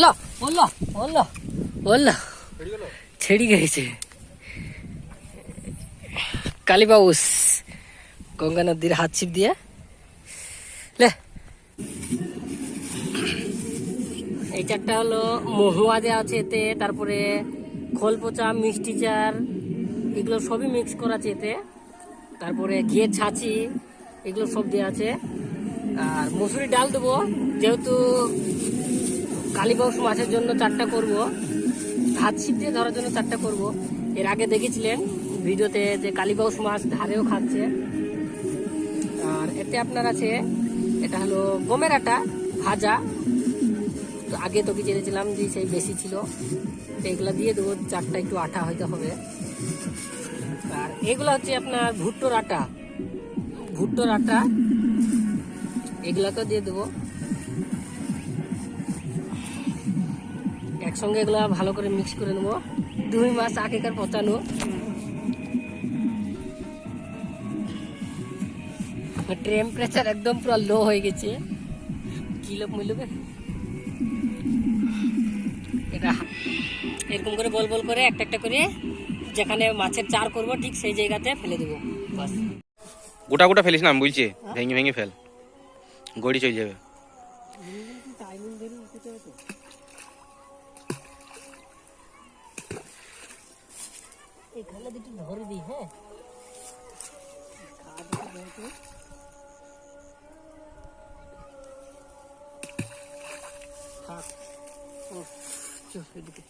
Hello বলল বলল বলল ছেড়ে গেছে। কালীবাউস গঙ্গা নদীর হাত ছিপ দিয়ে। লে। এই চারটা হলো, মহুয়া দেওয়া আছে এতে, তারপরে খোল পচা, মিষ্টি চার এগুলো সবই মিক্স করা আছে এতে। তারপরে ঘিয়ের ছাঁচি, এগুলো সব দেওয়া আছে। আর মসুরি ডাল দেবো, যেহেতু কালীবাউস মাছের জন্য চারটা করব। হাত ছিপ দিয়ে ধরার জন্য চারটা করব। এর আগে দেখেছিলেন ভিডিওতে যে কালীবাউস মাছ ধারেও খাচ্ছে। আর এতে আপনার আছে, এটা হলো গমের আটা ভাজা। তো আগে তোকে জেনেছিলাম যে সেই বেশি ছিল। তো এগুলো দিয়ে দেবো, চারটা একটু আটা হয়তো হবে। আর এগুলো হচ্ছে আপনার ভুট্টোর আটা। ভুট্টোর আটা, এগুলাকেও দিয়ে দেবো। একসঙ্গে এগুলো ভালো করে মিক্স করে নেব। দুই মাস আগেকার পচানো। টেম্পারেচার একদম পুরো লো হয়ে গেছে। কিলো মিলবে? এটা এরকম করে বল বল করে একটা একটা করে যেখানে মাছের চার করব ঠিক সেই জায়গাতে ফেলে দেবো। বাস। গোটা গোটা ফেলিস না আমি বলছি ভেঙে ভেঙে ফেল। গড়ি চলে যাবে। এখানে দুটো ধরে দিই হ্যাঁ থাক ও চল এদিকে